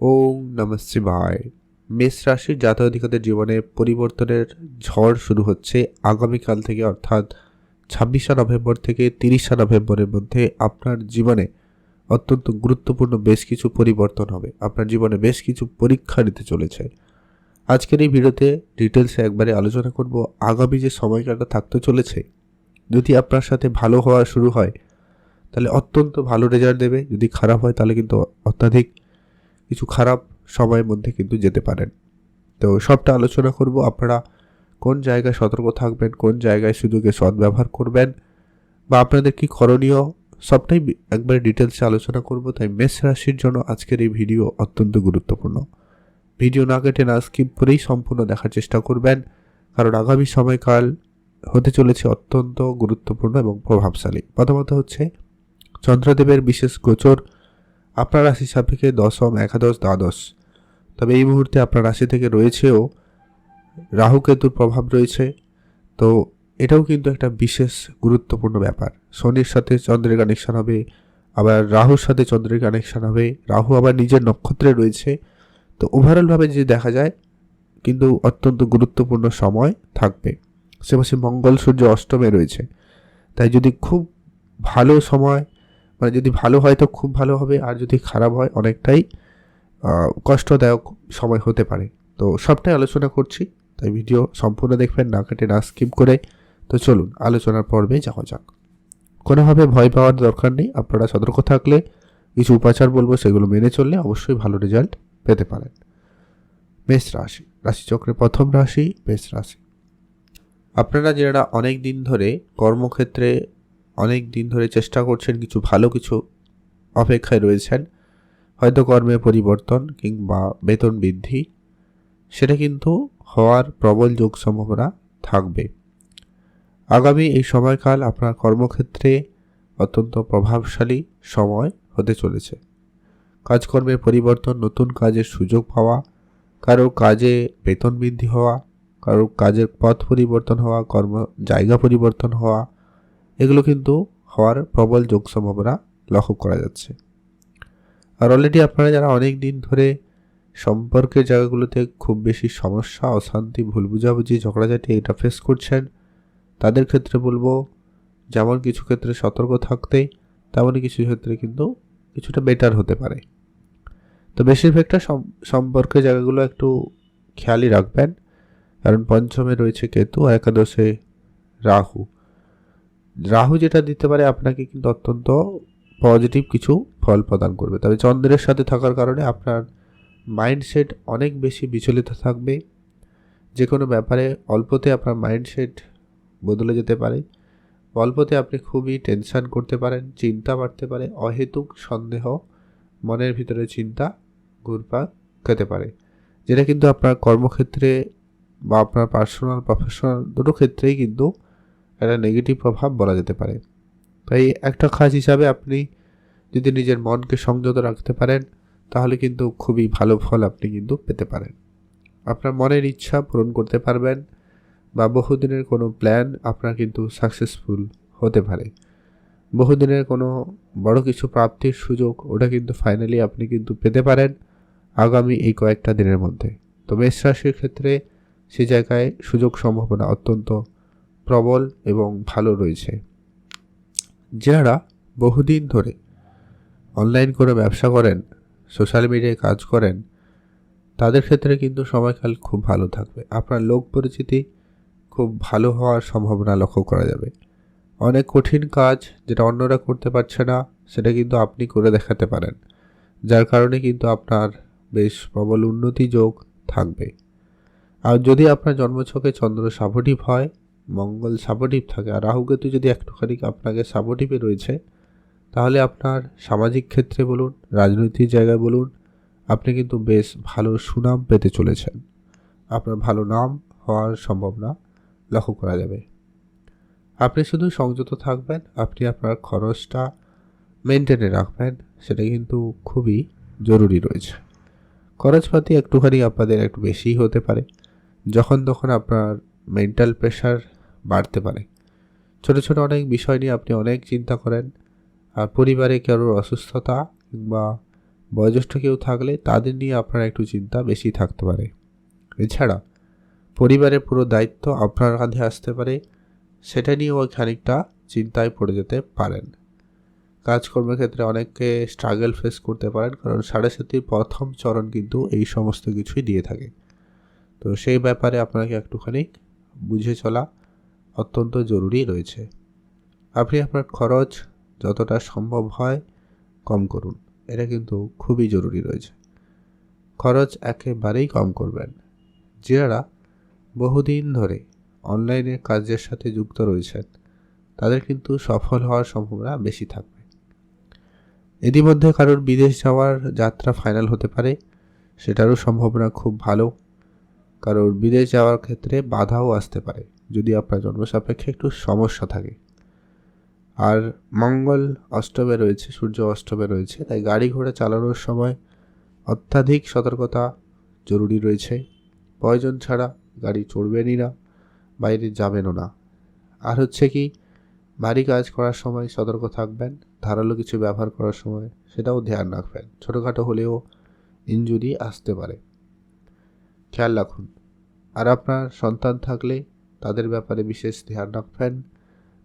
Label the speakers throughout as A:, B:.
A: ওম নমঃ শিবায়। মেষ রাশির জাতকাধিকাদের জীবনে পরিবর্তনের ঝড় শুরু হচ্ছে আগামীকাল থেকে, অর্থাৎ ছাব্বিশে নভেম্বর থেকে তিরিশে নভেম্বরের মধ্যে আপনার জীবনে অত্যন্ত গুরুত্বপূর্ণ বেশ কিছু পরিবর্তন হবে। আপনার জীবনে বেশ কিছু পরীক্ষা নিতে চলেছে। আজকের এই ভিডিওতে ডিটেলসে একবারে আলোচনা করব আগামী যে সময়কালটা থাকতে চলেছে। যদি আপনার সাথে ভালো হওয়া শুরু হয়, তাহলে অত্যন্ত ভালো রেজাল্ট দেবে। যদি খারাপ হয়, তাহলে কিন্তু অত্যাধিক কিছু খারাপ সময়ের মধ্যে কিন্তু যেতে পারেন। তো সবটা আলোচনা করব, আপনারা কোন জায়গায় সতর্ক থাকবেন, কোন জায়গায় সুযোগে সদ্ব্যবহার করবেন, বা আপনাদের কি করণীয়, সবটাই একবার ডিটেলসে আলোচনা করব, তাই মেষ রাশির জন্য আজকের এই ভিডিও অত্যন্ত গুরুত্বপূর্ণ। ভিডিও না কেটে না স্কিপ করেই সম্পূর্ণ দেখার চেষ্টা করবেন, কারণ আগামী সময়কাল হতে চলেছে অত্যন্ত গুরুত্বপূর্ণ এবং প্রভাবশালী। প্রথমত হচ্ছে চন্দ্রদেবের বিশেষ গোচর আপনার রাশি সাপেক্ষে দশম, একাদশ, দ্বাদশ। তবে এই মুহূর্তে আপনার রাশি থেকে রয়েছেও রাহু কেতুর প্রভাব রয়েছে। তো এটাও কিন্তু একটা বিশেষ গুরুত্বপূর্ণ ব্যাপার। শনির সাথে চন্দ্রের কানেকশান হবে, আবার রাহুর সাথে চন্দ্রের কানেকশান হবে। রাহু আবার নিজের নক্ষত্রে রয়েছে। তো ওভারঅলভাবে যে দেখা যায়, কিন্তু অত্যন্ত গুরুত্বপূর্ণ সময় থাকবে। সে মঙ্গল সূর্য অষ্টমে রয়েছে। তাই যদি খুব ভালো সময় মানে যদি ভালো হয় তো খুব ভালো হবে, আর যদি খারাপ হয় অনেকটাই কষ্টদায়ক সময় হতে পারে। তো সবটাই আলোচনা করছি, তাই ভিডিও সম্পূর্ণ দেখবেন, না কেটে না স্কিপ করে। তো চলুন, আলোচনার পর্বে যাওয়া যাক। কোনোভাবে ভয় পাওয়ার দরকার নেই, আপনারা সতর্ক থাকলে, কিছু উপাচার বলব সেগুলো মেনে চললে অবশ্যই ভালো রেজাল্ট পেতে পারেন। মেষ রাশি, রাশিচক্রের প্রথম রাশি, মেষ রাশি। আপনারা যারা অনেক দিন ধরে কর্মক্ষেত্রে অনেক দিন ধরে চেষ্টা করছেন কিছু ভালো কিছু অপেক্ষায় রয়েছেন। হয়তো কর্মে পরিবর্তন কিংবা বেতন বৃদ্ধি, সেটা কিন্তু হওয়ার প্রবল যোগ সম্ভাবনা থাকবে। আগামী এই সময়কাল আপনার কর্মক্ষেত্রে অত্যন্ত প্রভাবশালী সময় হতে চলেছে। কাজকর্মের পরিবর্তন, নতুন কাজের সুযোগ পাওয়া, কারও কাজে বেতন বৃদ্ধি হওয়া, কারও কাজের পথ পরিবর্তন হওয়া, কর্ম, জায়গা পরিবর্তন হওয়া এগুলো কিন্তু হওয়ার প্রবল যোগ সম্ভাবনা লক্ষ্য করা যাচ্ছে। আর অলরেডি আপনারা যারা অনেক দিন ধরে সম্পর্কের জায়গাগুলোতে খুব বেশি সমস্যা, অশান্তি, ভুল বুঝাবুঝি, ঝগড়াঝাটি এটা ফেস করছেন, তাদের ক্ষেত্রে বলব যেমন কিছু ক্ষেত্রে সতর্ক থাকতে তেমনই কিছু ক্ষেত্রে কিন্তু কিছুটা বেটার হতে পারে। তো বেশিরভাগটা সম- সম্পর্কের জায়গাগুলো একটু খেয়ালই রাখবেন। কারণ পঞ্চমে রয়েছে কেতু, একাদশে রাহু। রাহু যেটা দিতে পারে আপনাকে কিন্তু অত্যন্ত পজিটিভ কিছু ফল প্রদান করবে। তবে চন্দ্রের সাথে থাকার কারণে আপনার মাইন্ডসেট অনেক বেশি বিচলিত থাকবে। যে কোনো ব্যাপারে অল্পতে আপনার মাইন্ডসেট বদলে যেতে পারে। অল্পতে আপনি খুবই টেনশন করতে পারেন, চিন্তা বাড়তে পারে, অহেতুক সন্দেহ মনের ভিতরে চিন্তা ঘুরপাক খেতে পারে। যেটা কিন্তু আপনার কর্মক্ষেত্রে বা আপনার পার্সোনাল প্রফেশনাল দুটো ক্ষেত্রেই কিন্তু একটা নেগেটিভ প্রভাব বলা যেতে পারে। তাই একটা কাজ হিসাবে আপনি যদি নিজের মনকে সংযত রাখতে পারেন, তাহলে কিন্তু খুবই ভালো ফল আপনি কিন্তু পেতে পারেন। আপনার মনের ইচ্ছা পূরণ করতে পারবেন বা বহুদিনের কোনো প্ল্যান আপনার কিন্তু সাকসেসফুল হতে পারে। বহুদিনের কোনো বড় কিছু প্রাপ্তির সুযোগ ওটা কিন্তু ফাইনালি আপনি কিন্তু পেতে পারেন আগামী এই কয়েকটা দিনের মধ্যে। তো মেষ রাশির ক্ষেত্রে সে জায়গায় সুযোগ সম্ভাবনা অত্যন্ত প্রবল এবং ভালো রয়েছে। যারা বহুদিন ধরে অনলাইন করে ব্যবসা করেন সোশ্যাল মিডিয়ায় কাজ করেন, তাদের ক্ষেত্রে কিন্তু সময়কাল খুব ভালো থাকবে। আপনার লোক পরিচিতি খুব ভালো হওয়ার সম্ভাবনা লক্ষ্য করা যাবে। অনেক কঠিন কাজ যেটা অন্যরা করতে পারছে না, সেটা কিন্তু আপনি করে দেখাতে পারেন। যার কারণে কিন্তু আপনার বেশ প্রবল উন্নতি যোগ থাকবে। আর যদি আপনার জন্মছকে চন্দ্র সাপোর্টিভ হয় মঙ্গল সাপোর্টিভ থাকে। আর রাহুকেতু যদি একটুখানি আপনাকে সাপোর্টিভে রয়েছে, তাহলে আপনার সামাজিক ক্ষেত্রে বলুন, রাজনৈতিক জায়গায় বলুন, আপনি কিন্তু বেশ ভালো সুনাম পেতে চলেছেন। আপনার ভালো নাম হওয়ার সম্ভাবনা লক্ষ্য করা যাবে। আপনি শুধু সংযত থাকবেন, আপনি আপনার খরচটা মেনটেনে রাখবেন, সেটা কিন্তু খুবই জরুরি রয়েছে। খরচপাতি একটুখানি আপনাদের একটু বেশিই হতে পারে। যখন তখন আপনার মেন্টাল প্রেশার বাড়তে পারে। ছোট ছোট অনেক বিষয় নিয়ে আপনি অনেক চিন্তা করেন, আর পরিবারে কারোর অসুস্থতা কিংবা বয়োজ্যেষ্ঠ কেউ থাকলে তাদের নিয়ে আপনার একটু চিন্তা বেশি থাকতে পারে। এছাড়া পরিবারের পুরো দায়িত্ব আপনার কাঁধে আসতে পারে, সেটা নিয়েও খানিকটা চিন্তায় পড়ে যেতে পারেন। কাজকর্মের ক্ষেত্রে অনেককে স্ট্রাগল ফেস করতে পারেন, কারণ সাড়ে সাতির প্রথম চরণ কিন্তু এই সমস্ত কিছুই দিয়ে থাকে। তো সেই ব্যাপারে আপনাকে একটুখানি বুঝে চলা অত্যন্ত জরুরি রয়েছে। আপনি আপনার খরচ যতটা সম্ভব হয় কম করুন। এটা কিন্তু খুবই জরুরি রয়েছে। খরচ একেবারেই কম করবেন। যারা বহুদিন ধরে অনলাইনে কাজের সাথে যুক্ত রয়েছেন, তাদের কিন্তু সফল হওয়ার সম্ভাবনা বেশি থাকবে। ইতিমধ্যে কারোর বিদেশ যাওয়ার যাত্রা ফাইনাল হতে পারে, সেটারও সম্ভাবনা খুব ভালো। কারোর বিদেশ যাওয়ার ক্ষেত্রে বাধাও আসতে পারে, যদি আপনার জন্মসাপেক্ষে একটু সমস্যা থাকে। আর মঙ্গল অষ্টমে রয়েছে, সূর্য অষ্টমে রয়েছে, তাই গাড়ি ঘোড়া চালানোর সময় অত্যাধিক সতর্কতা জরুরি রয়েছে। প্রয়োজন ছাড়া গাড়ি চড়বেনই না, বাইরে যাবেনও না। আর হচ্ছে কি ভারী কাজ করার সময় সতর্ক থাকবেন, ধারালো কিছু ব্যবহার করার সময় সেটাও ধ্যান রাখবেন। ছোটোখাটো হলেও ইনজুরি আসতে পারে। খেয়াল রাখুন। আর আপনার সন্তান থাকলে তাদের ব্যাপারে বিশেষ ধ্যান রাখবেন।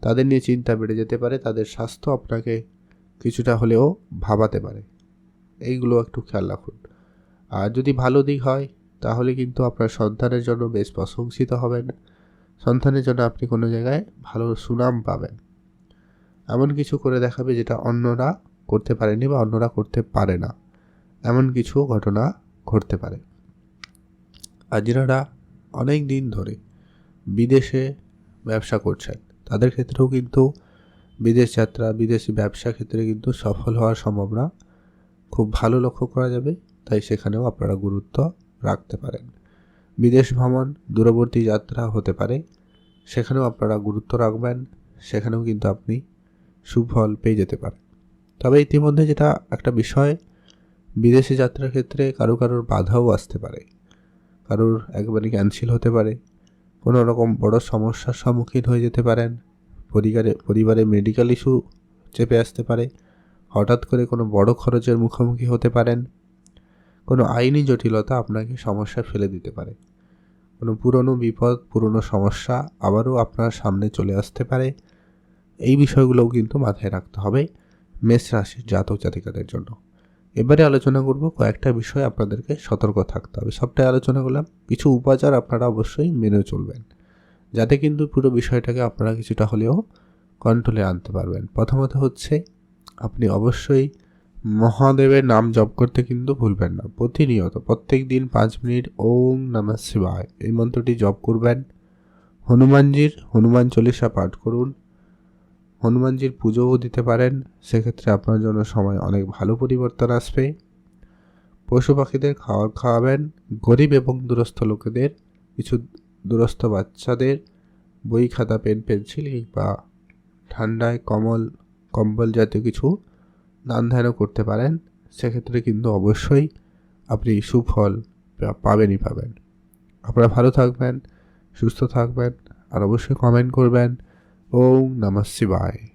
A: তাদের নিয়ে চিন্তা বেড়ে যেতে পারে, তাদের স্বাস্থ্য আপনাকে কিছুটা হলেও ভাবাতে পারে। এইগুলো একটু খেয়াল রাখুন। আর যদি ভালো দিক হয়, তাহলে কিন্তু আপনার সন্তানের জন্য বেশ প্রশংসিত হবেন। সন্তানের জন্য আপনি কোনো জায়গায় ভালো সুনাম পাবেন। এমন কিছু করে দেখাবে যেটা অন্যরা করতে পারেনি বা অন্যরা করতে পারে না। এমন কিছু ঘটনা ঘটতে পারে। আর যারা অনেক দিন ধরে বিদেশে ব্যবসা করছেন। তাদের ক্ষেত্রেও কিন্তু বিদেশ যাত্রা, বিদেশি ব্যবসা ক্ষেত্রে কিন্তু সফল হওয়ার সম্ভাবনা খুব ভালো লক্ষ্য করা যাবে। তাই সেখানেও আপনারা গুরুত্ব রাখতে পারেন। বিদেশ ভ্রমণ, দূরবর্তী যাত্রা হতে পারে। সেখানেও আপনারা গুরুত্ব রাখবেন। সেখানেও কিন্তু আপনি সুফল পেয়ে যেতে পারেন। তবে ইতিমধ্যে যেটা একটা বিষয়, বিদেশে যাত্রার ক্ষেত্রে কারও কারোর বাধাও আসতে পারে। কারোর একবারে ক্যান্সেল হতে পারে। কোনো রকম বড় সমস্যার সম্মুখীন হয়ে যেতে পারেন। পরিবারে পরিবারে মেডিকেল ইস্যু চেপে আসতে পারে। হঠাৎ করে কোনো বড় খরচের মুখোমুখি হতে পারেন। কোনো আইনি জটিলতা আপনাকে সমস্যায় ফেলে দিতে পারে। কোনো পুরনো বিপদ, পুরনো সমস্যা আবারও আপনার সামনে চলে আসতে পারে। এই বিষয়গুলোও কিন্তু মাথায় রাখতে হবে মেষ রাশির জাতক জাতিকাদের জন্য। এবারে আলোচনা করব কয়েকটা বিষয় আপনাদেরকে সতর্ক থাকতে হবে। সবটাই আলোচনা করলাম। কিছু উপাচার আপনারা অবশ্যই মেনে চলবেন। যাতে কিন্তু পুরো বিষয়টাকে আপনারা কিছুটা হলেও কন্ট্রোলে আনতে পারবেন। প্রথমত হচ্ছে, আপনি অবশ্যই মহাদেবের নাম জপ করতে কিন্তু ভুলবেন না। প্রতিনিয়ত, প্রত্যেক দিন পাঁচ মিনিট ওম নমঃ শিবায়। এই মন্ত্রটি জপ করবেন। হনুমানজির হনুমান চল্লিশা পাঠ করুন। হনুমানজির পুজোও দিতে পারেন, সেক্ষেত্রে আপনার জন্য সময় অনেক ভালো পরিবর্তন আসবে। পশু পাখিদের খাবার খাওয়াবেন, গরিব এবং দূরস্থ লোকেদের, কিছু দূরস্থ বাচ্চাদের, বই খাতা, পেন, পেন্সিল বা ঠান্ডায় কমল, কম্বল জাতীয় কিছু দান ধ্যানও করতে পারেন, সেক্ষেত্রে কিন্তু অবশ্যই আপনি সুফল পাবেনই পাবেন। আপনারা ভালো থাকবেন, সুস্থ থাকবেন, আর অবশ্যই কমেন্ট করবেন। ওম নমঃ শিবায়